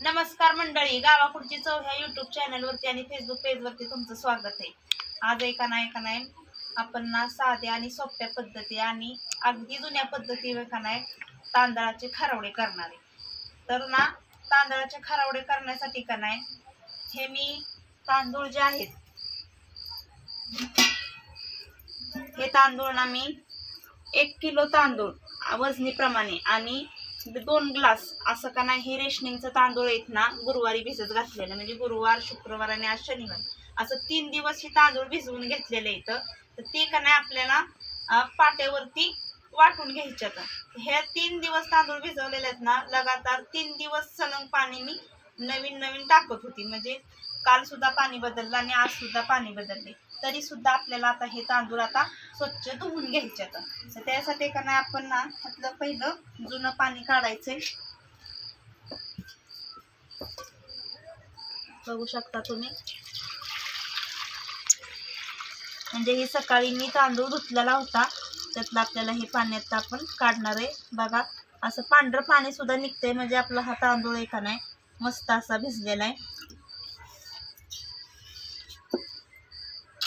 नमस्कार मंडळी गावाकडची चव ह्या युट्यूब चॅनलवरती आणि फेसबुक पेजवरती तुमचं स्वागत आहे. आज एका ना एका नाही आपण ना साध्या आणि सोप्या पद्धती आणि अगदी जुन्या पद्धती का नाही तांदळाचे खरवडे करणार आहे. तर ना तांदळाचे खरवडे करण्यासाठी का नाही हे मी तांदूळ जे आहेत हे तांदूळ ना मी एक किलो तांदूळ वजनीप्रमाणे आणि म्हणजे दोन ग्लास असं का नाही हे रेशनिंगचं तांदूळ आहेत ना गुरुवारी भिजत घातलेलं. म्हणजे गुरुवार शुक्रवार आणि आज शनिवार. असं तीन दिवस हे तांदूळ भिजवून घेतलेलं येतं तर ते का नाही आपल्याला पाट्यावरती वाटून घ्यायच्यात हे तीन दिवस तांदूळ भिजवलेले आहेत ना लगातार तीन दिवस सलंग पाणी मी नवीन नवीन टाकत होती. म्हणजे काल सुद्धा पाणी बदललं आणि आज सुद्धा पाणी बदलले तरी सुद्धा आपल्याला आता हे तांदूळ आता स्वच्छ धुवून घ्यायचे आता तर त्यासाठी का नाही आपण ना त्यातलं पहिलं जुनं पाणी काढायचंय. बघू शकता तुम्ही. म्हणजे हे सकाळी मी तांदूळ धुतलेला होता. त्यातलं आपल्याला हे पाण्यात आपण काढणार आहे. बघा असं पांढरं पाणी सुद्धा निघतंय. म्हणजे आपला हा तांदूळ आहे का नाही मस्त असा भिजलेला आहे.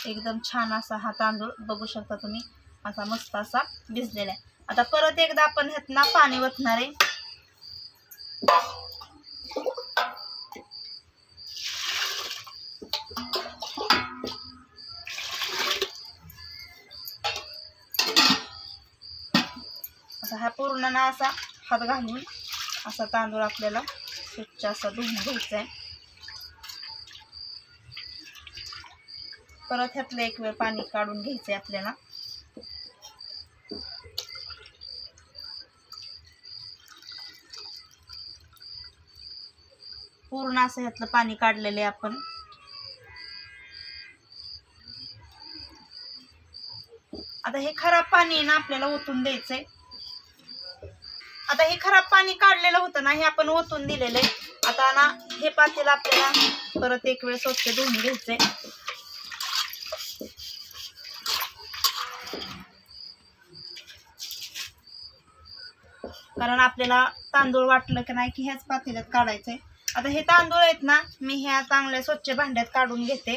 एकदम छान असा हा तांदूळ बघू शकता तुम्ही. असा मस्त असा भिजलेला आहे. आता परत एकदा आपण ह्यात ना पाणी ओतणार आहे. आता हा पूर्ण ना असा हात घालून असा तांदूळ आपल्याला स्वच्छ असा धुवून घ्यायचा आहे. परत ह्यातलं एक वेळ पाणी काढून घ्यायचंय आपल्याला. पूर्ण असं ह्यातलं पाणी काढलेलं आहे आपण. आता हे खराब पाणी आहे ना आपल्याला ओतून द्यायचंय. आता हे खराब पाणी काढलेलं होतं ना हे आपण ओतून दिलेलं आहे. आता ना हे पातेलं आपल्याला परत एक वेळ स्वच्छ धुवून घ्यायचंय. कारण आपल्याला तांदूळ वाटलं की नाही की ह्याच पातेल्यात काढायचंय. आता हे तांदूळ आहेत ना मी ह्या चांगल्या स्वच्छ भांड्यात काढून घेते.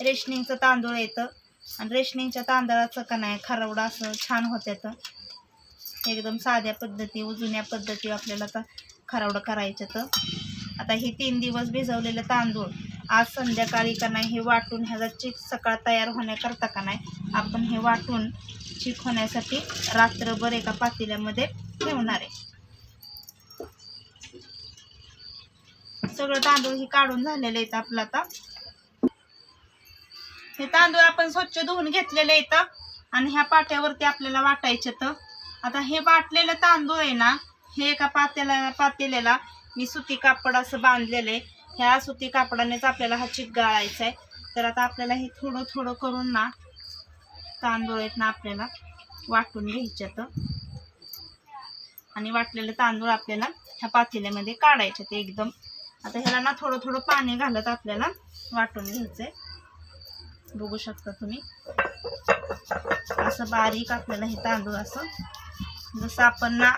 रेशनिंगचं तांदूळ येतं. आणि रेशनिंगच्या तांदळाचं का नाही खरवडा असं छान होत्यात एकदम साध्या पद्धती जुन्या पद्धती आपल्याला आता खरवडं करायचं तर. आता हे तीन दिवस भिजवलेलं तांदूळ आज संध्याकाळी का नाही हे वाटून ह्याचा चीक सकाळ तयार होण्याकरता का नाही आपण हे वाटून चीक होण्यासाठी रात्रभर एका पातेल्यामध्ये ठेवणार आहे. सगळं तांदूळ हे काढून झालेले आहेत आपलं आता. हे तांदूळ आपण स्वच्छ धुवून घेतलेले आहेत. आणि ह्या पाट्यावरती आपल्याला वाटायचे तर. आता हे वाटलेलं तांदूळ आहे ना हे एका पातेला पातेल्याला मी सुती कापड असं बांधलेलं आहे. ह्या सुती कापडानेच आपल्याला हा चिक गाळायचा आहे तर आता आपल्याला हे थोडं थोडं करून ना तांदूळ आहेत ना आपल्याला वाटून घ्यायच्या तर आणि वाटलेलं तांदूळ आपल्याला ह्या पातेल्यामध्ये काढायचे ते एकदम. आता ह्याला ना थोडं थोडं पाणी घालत आपल्याला वाटून घ्यायचंय. बघू शकता तुम्ही. असं बारीक आपल्याला हे तांदूळ असं. जसं आपण ना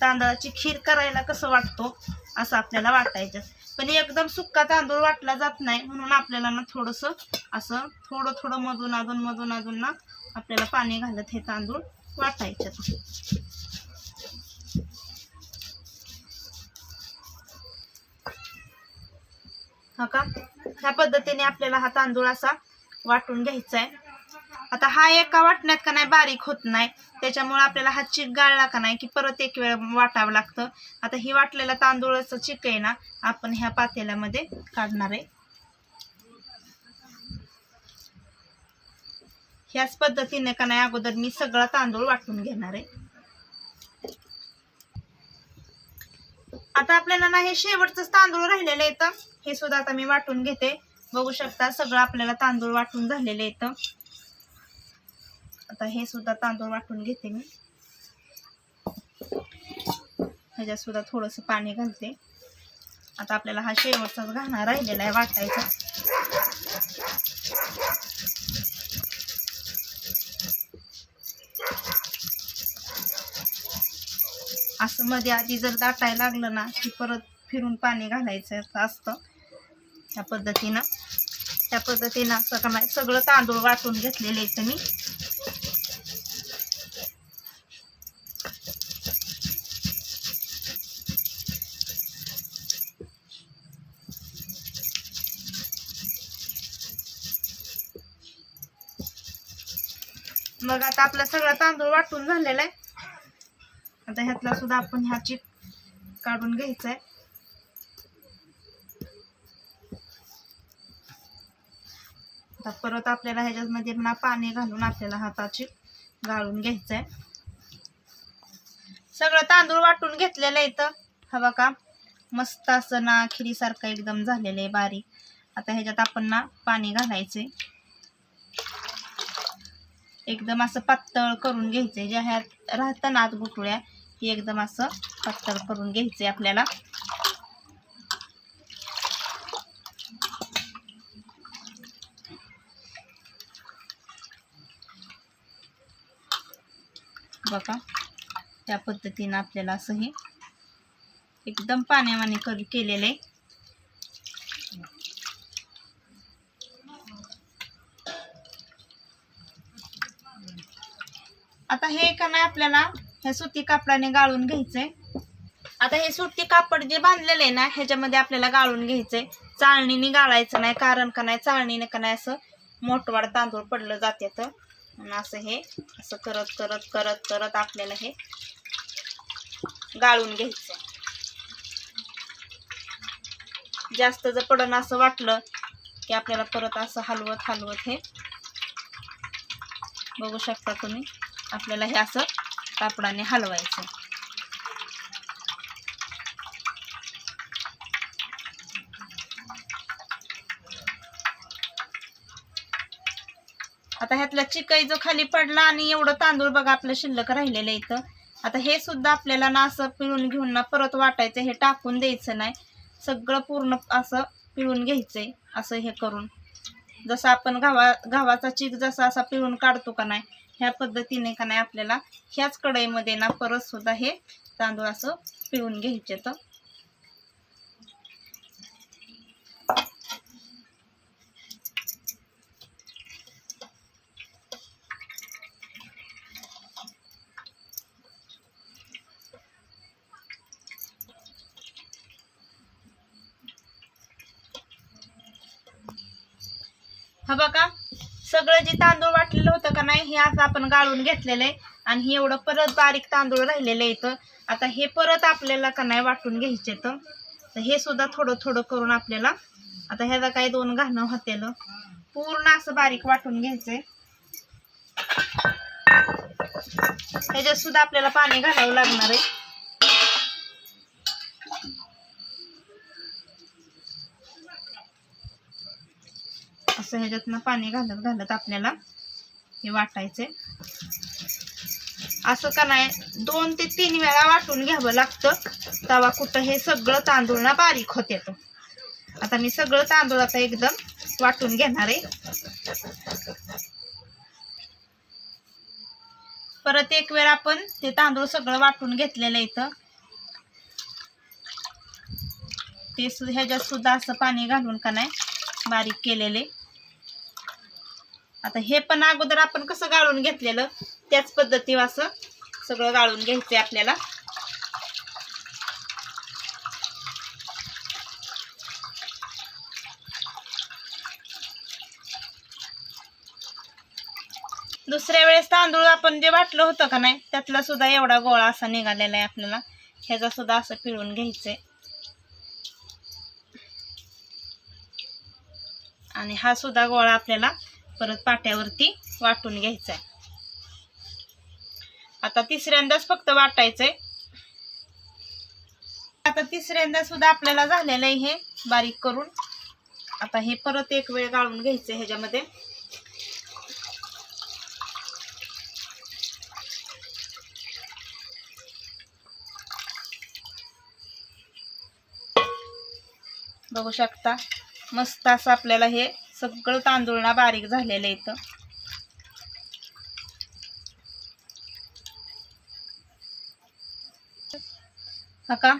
तांदळाची खीर करायला कसं वाटतो असं आपल्याला वाटायचं. पण एकदम सुक्का तांदूळ वाटला जात नाही म्हणून आपल्याला ना थोडंसं असं थोडं थोडं मधून अधून मधून अधून ना आपल्याला पाणी घालत हे तांदूळ वाटायचं. हा का? ह्या पद्धतीने आपल्याला हा तांदूळ असा वाटून घ्यायचा आहे. आता हा एका वाटण्यात का नाही बारीक होत नाही. त्याच्यामुळे आपल्याला हा चिक गाळला का नाही की परत एक वेळ वाटावं लागतं. आता ही वाटलेला तांदूळाचं चिक आहे ना आपण ह्या पातेल्यामध्ये काढणार आहे. ह्याच पद्धतीने का नाही अगोदर मी सगळा तांदूळ वाटून घेणार आहे. आता आपल्याला ना हे शेवटचं तांदूळ राहिलेलं येतं हे सुद्धा आता मी वाटून घेते. बघू शकता सगळं आपल्याला तांदूळ वाटून झालेलं येतं आता हे सुद्धा तांदूळ वाटून घेते मी. ह्याच्यात सुद्धा थोडंसं पाणी घालते. आता आपल्याला हा शेवटचाच घाणा राहिलेला आहे वाटायचा. असं मध्ये आधी जर दाटायला लागलं ना की परत फिरून पाणी घालायचं असतं. त्या पद्धतीनं. त्या पद्धतीनं असं का नाही सगळं तांदूळ वाटून घेतलेले आहेत मी. मग आता आपला सगळा तांदूळ वाटून झालेला आहे. आता ह्यातला सुद्धा आपण ह्या चिक काढून घ्यायचा आहे आता परत आपल्याला ह्याच्यामध्ये ना पाणी घालून आपल्याला हाताची गाळून घ्यायचं आहे सगळं तांदूळ वाटून घेतलेलं आहे इथं. हवा का मस्त असं ना खिरीसारखं एकदम झालेलं आहे बारीक. आता ह्याच्यात आपण ना पाणी घालायचंय. एकदम असं पातळ करून घ्यायचंय. ज्या ह्यात राहतं ना गुटुळ्या ही एकदम असं पातळ करून घ्यायचंय आपल्याला. बघा त्या पद्धतीनं आपल्याला असं हे एकदम पाण्यावाने कर केलेलं आहे आता हे का नाही आपल्याला ह्या सुती कापडाने गाळून घ्यायचंय. आता हे सुती कापड जे बांधलेलं आहे ना ह्याच्यामध्ये आपल्याला गाळून घ्यायचंय. चाळणीने गाळायचं नाही कारण का नाही चाळणीने का नाही असं मोठवाड तांदूळ पडलं जाते तर. असं हे असं करत करत करत करत आपल्याला हे गाळून घ्यायचं जास्त जर पडण असं वाटलं की आपल्याला परत असं हलवत हलवत हे बघू शकता तुम्ही. आपल्याला हे असं कापडाने हलवायचं. आता ह्यातला चिकई जो खाली पडला आणि एवढं तांदूळ बघा आपलं शिल्लक राहिलेलं इथं. आता हे सुद्धा आपल्याला ना असं पिळून घेऊन ना परत वाटायचं हे टाकून द्यायचं नाही. सगळं पूर्ण असं पिळून घ्यायचंय असं हे करून. जसं आपण गव्हा गव्हाचा चीक जसा असा पिळून काढतो का नाही ह्या पद्धतीने का नाही आपल्याला ह्याच कढईमध्ये ना परत सुद्धा हे तांदूळ असं पिळून घ्यायचे तर. हा बघा सगळं जे तांदूळ वाटलेलं होतं का नाही हे आज आपण गाळून घेतलेलं आहे. आणि हे एवढं परत बारीक तांदूळ राहिलेलं आहे इथं. आता हे परत आपल्याला का नाही वाटून घ्यायचे तर हे सुद्धा थोडं थोडं करून आपल्याला आता ह्याचा काही दोन घाणं होतेलं. पूर्ण असं बारीक वाटून घ्यायचंय. ह्याच्यात सुद्धा आपल्याला पाणी घालावं लागणार आहे. असं ह्याच्यातनं पाणी घालत घालत आपल्याला हे वाटायचे असं का नाही दोन ते तीन वेळा वाटून घ्यावं लागतं. तवा कुठं हे सगळं तांदूळ ना बारीक होते तो. आता मी सगळं तांदूळ आता एकदम वाटून घेणार आहे. परत एक वेळ आपण ते तांदूळ सगळं वाटून घेतलेलं इथं. ते ह्याच्यात सुद्धा असं पाणी घालून का नाही बारीक केलेले. आता हे पण अगोदर आपण कसं गाळून घेतलेलं त्याच पद्धतीवर असं सगळं गाळून घ्यायचंय आपल्याला. दुसऱ्या वेळेस तांदूळ आपण जे वाटलं होतं का नाही त्यातला सुद्धा एवढा गोळा असा निघालेला आहे आपल्याला. ह्याचा सुद्धा असं पिळून घ्यायचंय. आणि हा सुद्धा गोळा आपल्याला परत पाट्यावरती वाटून घ्यायचा आहे आता तिसऱ्यांदाच फक्त वाटायचंय. आता तिसऱ्यांदा सुद्धा आपल्याला झालेलं आहे हे बारीक करून. आता हे परत एक वेळ गाळून घ्यायचंय ह्याच्यामध्ये. बघू शकता मस्त असं आपल्याला हे सगळं तांदूळ ना बारीक झालेलं आहे इथं. हा का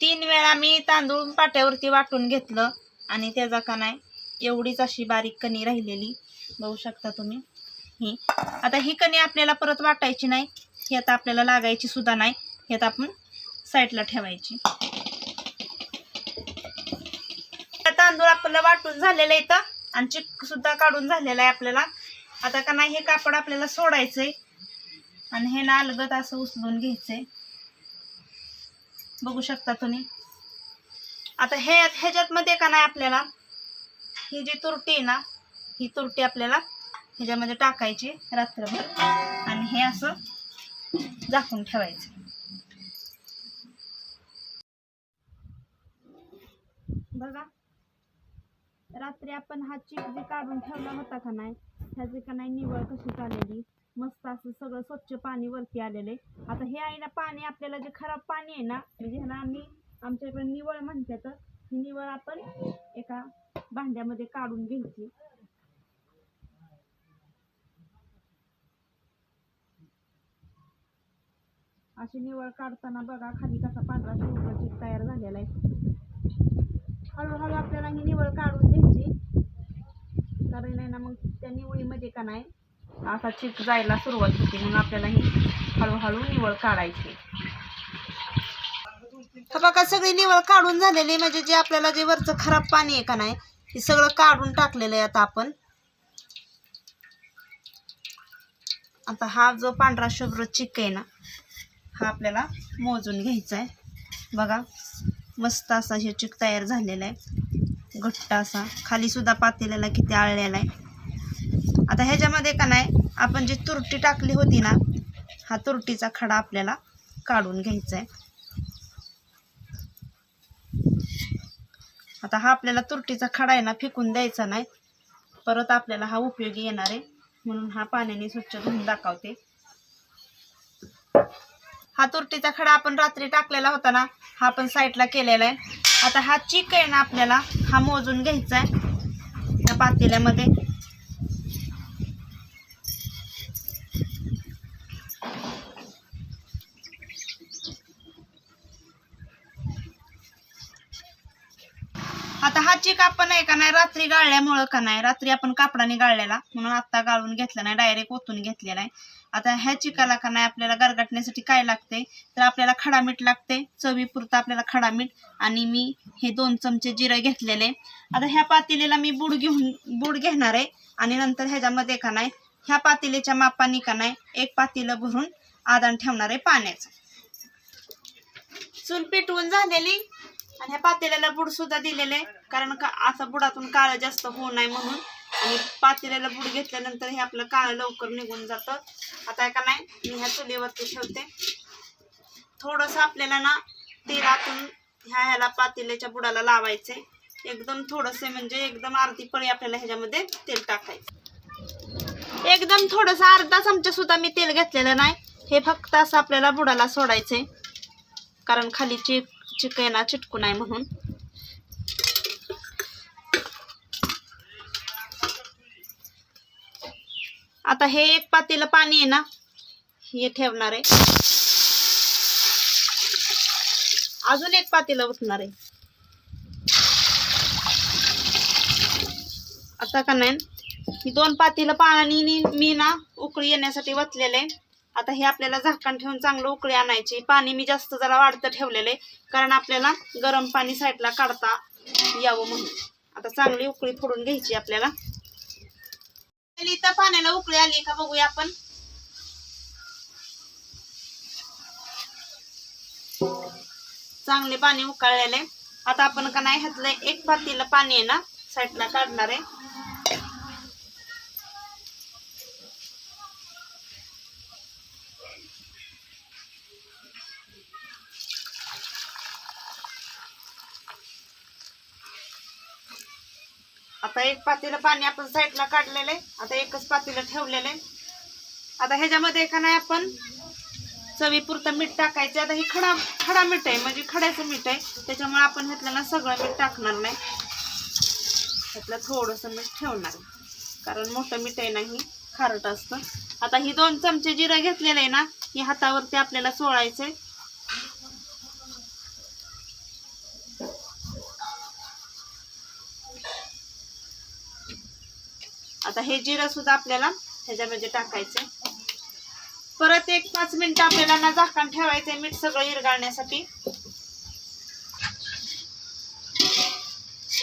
तीन वेळा मी तांदूळ पाट्यावरती वाटून घेतलं आणि त्याचा का नाही एवढीच अशी बारीक कणी राहिलेली. बघू शकता तुम्ही. ही आता ही कणी आपल्याला परत वाटायची नाही. ही आता आपल्याला लागायची सुद्धा नाही. हे आता आपण साईडला ठेवायची. तांदूळ आपल्याला वाटून झालेलं आहे इथं. आणि चिक सुद्धा काढून झालेला आहे आपल्याला. आता का नाही हे कापड आपल्याला सोडायचंय. आणि हे ना अलगत असं उचलून घ्यायचंय. बघू शकता तुम्ही. आता हे ह्याच्यात मध्ये का नाही आपल्याला ही जी तुरटी आहे ना ही तुरटी आपल्याला ह्याच्यामध्ये टाकायची रात्रभर. आणि हे असं झाकून ठेवायचं. बघा. रात्री आपण हा चीक जे काढून ठेवला होता का नाही ह्याची का नाही निवळ कशी चाललेली मस्त असं सगळं स्वच्छ पाणी वरती आलेलं आहे. आता हे आहे ना पाणी आपल्याला जे खराब पाणी आहे ना म्हणजे ह्याला आम्ही आमच्या इकडे निवळ तर ही निवळ आपण एका भांड्यामध्ये काढून घ्यायची. अशी निवळ काढताना बघा खाली कसा पांढरा शुभ्र तयार झालेला आहे. हळूहळू आपल्याला ही निवळ काढून घ्यायची कारण आहे ना मग त्या निवळीमध्ये का नाही असा चिक जायला सुरुवात होती. म्हणून आपल्याला ही हळूहळू निवळ काढायची. बघा सगळी निवळ काढून झालेली म्हणजे जे आपल्याला जे वरचं खराब पाणी आहे का नाही हे सगळं काढून टाकलेलं आहे आता आपण. आता हा जो पांढरा शुभ्र चिक आहे ना हा आपल्याला मोजून घ्यायचा आहे. बघा मस्त असा हे चिक तयार झालेला आहे. घट्ट असा. खाली सुद्धा पातेल्याला किती आळलेला आहे. आता ह्याच्यामध्ये का नाही आपण जी तुरटी टाकली होती ना हा तुरटीचा खडा आपल्याला काढून घ्यायचा आहे आता हा आपल्याला तुरटीचा खडा आहे ना फेकून द्यायचा नाही. परत आपल्याला हा उपयोगी येणार आहे. म्हणून हा पाण्याने स्वच्छ धुवून दाखवते. हा तुरटीचा खडा आपण रात्री टाकलेला होता ना हा आपण साईडला केलेला आहे. आता हा चिक आहे ना आपल्याला हा मोजून घ्यायचा आहे त्या पातेल्यामध्ये. आता हा चिक आपण आहे का नाही रात्री गाळल्यामुळं का नाही रात्री आपण कापडाने गाळलेला. म्हणून आता गाळून घेतला नाही डायरेक्ट ओतून घेतलेला आहे. आता ह्या चिकाला का नाही आपल्याला गरगाटण्यासाठी काय लागते? तर आपल्याला खडा मीठ लागते. चवीपुरतं आपल्याला खडा मीठ आणि मी हे दोन चमचे जिरं घेतलेले. आता ह्या पातेलीला मी बुड घेऊन बुड घेणार आहे. आणि नंतर ह्याच्यामध्ये का नाही ह्या पातेलीच्या मापाने का नाही एक पातेलं भरून आदान ठेवणार आहे पाण्याचं. चूल पिटवून झालेली. आणि ह्या पातेल्याला बुड सुद्धा दिलेले. कारण का असं बुडातून काळं जास्त होऊ नये म्हणून. आणि पातेल्याला बुड घेतल्यानंतर हे आपलं काळं लवकर निघून जातं. आता का नाही मी ह्या चुलीवरती ठेवते. थोडस आपल्याला ना तेलातून ह्या ह्याला पातेल्याच्या बुडाला लावायचे एकदम थोडस म्हणजे एकदम अर्धी पळी आपल्याला ह्याच्यामध्ये तेल टाकायचं. एकदम थोडस अर्धा चमचा सुद्धा मी तेल घेतलेलं नाही. हे फक्त असं आपल्याला बुडाला सोडायचंय. कारण खाली चिक चिक आहे ना चिटकू नाही म्हणून. आता हे एक पातेलं पाणी आहे ना हे ठेवणार आहे. अजून एक पातेलं उठणार आहे. आता का नाही ही दोन पातेलं पाणी मी ना उकळी येण्यासाठी वतलेलं आहे. आता हे आपल्याला झाकण ठेवून चांगलं उकळी आणायची. पाणी मी जास्त जरा वाढतं ठेवलेलं आहे कारण आपल्याला गरम पाणी साईडला काढता यावं म्हणून. आता चांगली उकळी फोडून घ्यायची आपल्याला. पहिली इथं पाण्याला उकळी आली का बघूया आपण. चांगले पाणी उकळलेले. आता आपण का नाही ह्यातलं एक पातीला पाणी आहे ना साईडला काढणार आहे आता एक पातेलं पाणी आपण साईडला काढलेलं आहे. आता एकच पातीला ठेवलेलं आहे. आता ह्याच्यामध्ये का नाही आपण चवीपुरतं मीठ टाकायचं. आता हे खडा खडा मीठ आहे म्हणजे खड्याचं मीठ आहे. त्याच्यामुळे आपण ह्यातलं ना सगळं मीठ टाकणार नाही. ह्यातलं थोडंसं मीठ ठेवणार आहे. कारण मोठं मीठ आहे ना ही खारट असतं. आता ही दोन चमचे जिरं घेतलेलं आहे ना ही हातावरती आपल्याला चोळायचंय आता हे जिरं सुद्धा आपल्याला ह्याच्यामध्ये टाकायचंय. परत एक पाच मिनिटं आपल्याला ना झाकण ठेवायचंय मीठ सगळं इरगाळण्यासाठी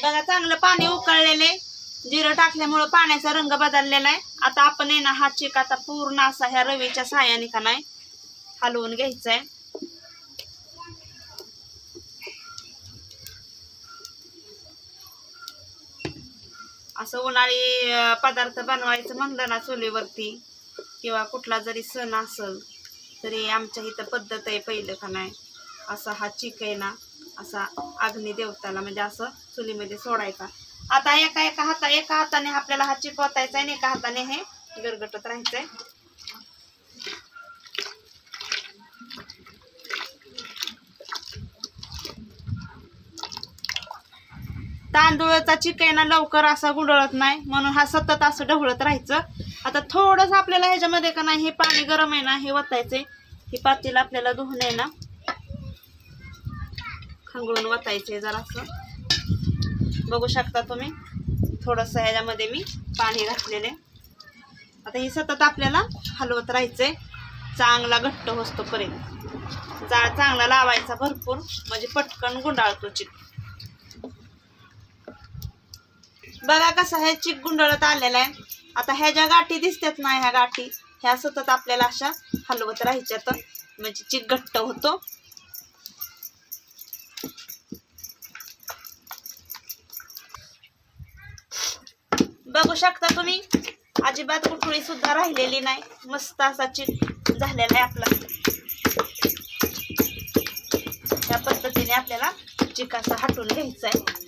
बघा चांगलं पाणी उकळलेले. जिरं टाकल्यामुळं पाण्याचा रंग बदललेला आहे. आता आपण आहे ना हा चेक आता पूर्ण असा ह्या रवीच्या साह्याने का नाही हलवून घ्यायचा आहे असं उन्हाळी पदार्थ बनवायचं म्हणलं ना चुलीवरती किंवा कुठला जरी सण असल तरी आमच्या इथं पद्धत आहे पहिलं का नाही. असा हा चिक आहे ना असा अग्नी देवताला म्हणजे असं चुलीमध्ये सोडायचा. आता एका एका हाता एका हाताने आपल्याला हा चिक ओतायचा आणि एका हाताने हे गरगटत राहायचंय. तांदूळाचा चिक आहे ना लवकर असा गुंडळत नाही. म्हणून हा सतत असं ढवळत राहायचं. आता थोडंसं आपल्याला ह्याच्यामध्ये का नाही हे पाणी गरम आहे ना हे वतायचंय. हे पातेलं आपल्याला धुवून आहे ना. खांगळून वतायचे जरासं. बघू शकता तुम्ही. थोडंसं ह्याच्यामध्ये मी पाणी घातलेले आता हे सतत आपल्याला हलवत राहायचंय. चांगला घट्ट होतो पर्यंत. जाळ चांगला लावायचा भरपूर. म्हणजे पटकन गुंडाळतो चिक. बघा कसं हे चिक गुंडळत आलेलं आहे. आता ह्या ज्या गाठी दिसतात ना ह्या गाठी ह्या सतत आपल्याला अशा हलवत राहायच्या. तर म्हणजे चिक घट्ट होतो. बघू शकता तुम्ही अजिबात कुठळी सुद्धा राहिलेली नाही. मस्त असा चिक झालेला आहे आपला. या पद्धतीने आपल्याला चिक असा हटून घ्यायचा आहे.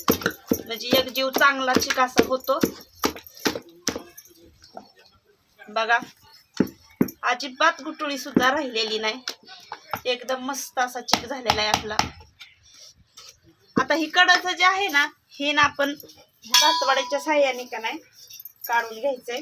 म्हणजे एक जीव चांगला चिकासा होतो. बघा अजिबात गुटुळी सुद्धा राहिलेली नाही. एकदम मस्त असा चिक झालेला आहे आपला. आता ही कडचं जे आहे ना हे ना आपण भातवाड्याच्या साह्याने का नाही काढून घ्यायचंय.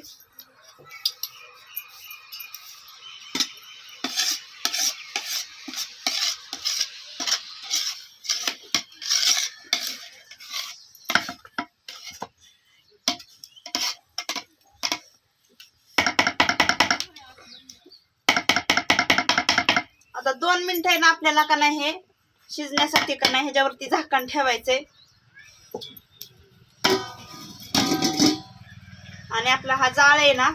आपल्याला का नाही हे? शिजण्यासाठी का नाही ह्याच्यावरती झाकण ठेवायचंय आणि आपला हा जाळ आहे ना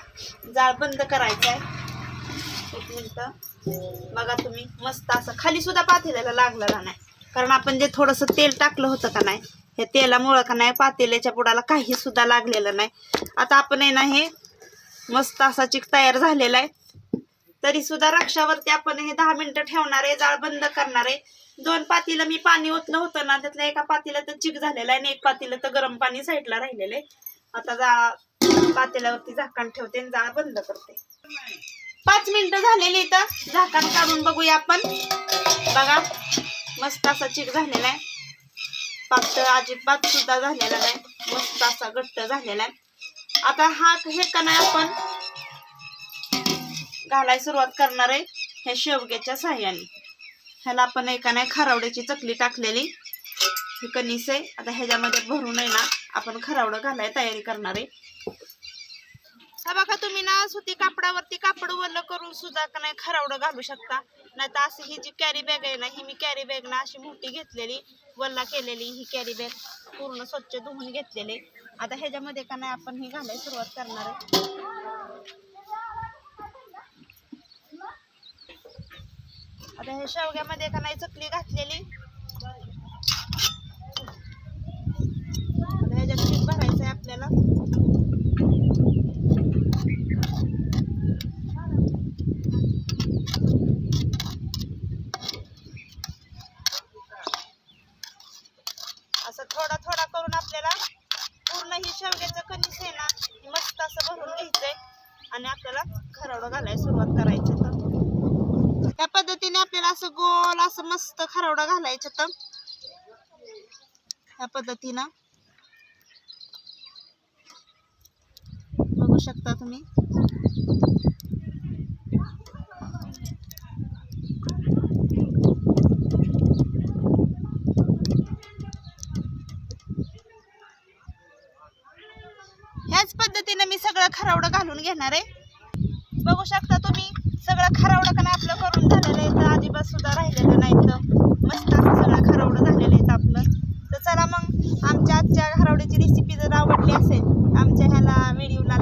जाळ बंद करायचा आहे एक मिनिट. बघा तुम्ही मस्त असं खाली सुद्धा पातेल्याला लागलेला नाही? कारण आपण जे थोडंसं तेल टाकलं होतं का नाही हे तेलामुळं का नाही पातेल्याच्या बुडाला काही सुद्धा लागलेलं नाही. आता आपण आहे ना हे मस्त असा चिक तयार झालेला आहे. तरी सुद्धा रक्षावरती आपण हे दहा मिनिटं ठेवणार आहे जाळ बंद करणार आहे. दोन पातीला मी पाणी ओतलं होतं ना त्यातलं एका पातीला तर चिक झालेला आहे आणि एक पातीला तर गरम पाणी साईडला राहिलेलं आहे. आता जाळ पातेल्यावरती झाकण ठेवते आणि जाळ बंद करते. पाच मिनिटं झालेली तर झाकण काढून बघूया आपण. बघा मस्त असा चिक झालेला आहे. पातळ अजिबात सुद्धा झालेला नाही. मस्त असा घट्ट झालेला आहे. आता हा हे का नाही आपण घालाय सुरुवात करणार आहे ह्या शेवग्याच्या साह्याने. ह्याला आपण एका नाही खरावड्याची चकली टाकलेली. ही कणीस आहे. आता ह्याच्यामध्ये भरून आहे ना आपण खरावडं घालाय तयारी करणार आहे. हा बघा तुम्ही ना सुती कापडावरती कापड वल्ल करून सुद्धा का नाही खरावडं घालू शकता. नाही तर असं ही जी कॅरी बॅग आहे ना ही मी कॅरी बॅग ना अशी मोठी घेतलेली वल्ला केलेली ही कॅरी बॅग पूर्ण स्वच्छ धुवून घेतलेली. आता ह्याच्यामध्ये का नाही आपण ही घालायला सुरुवात करणार आहे. आता हे शेवग्यामध्ये का नाही चकली घातलेली. पद्धतीनं. बघू शकता तुम्ही. ह्याच पद्धतीने मी सगळं खरावडं घालून घेणार आहे. बघू शकता तुम्ही सगळं खरावडं का आपलं करून झालेलं आहे तर आधीपासून सुद्धा राहिलेलं नाही तर मस्त आमच्या आजच्या हरवड्याची रेसिपी जर आवडली असेल आमच्या ह्याला व्हिडिओला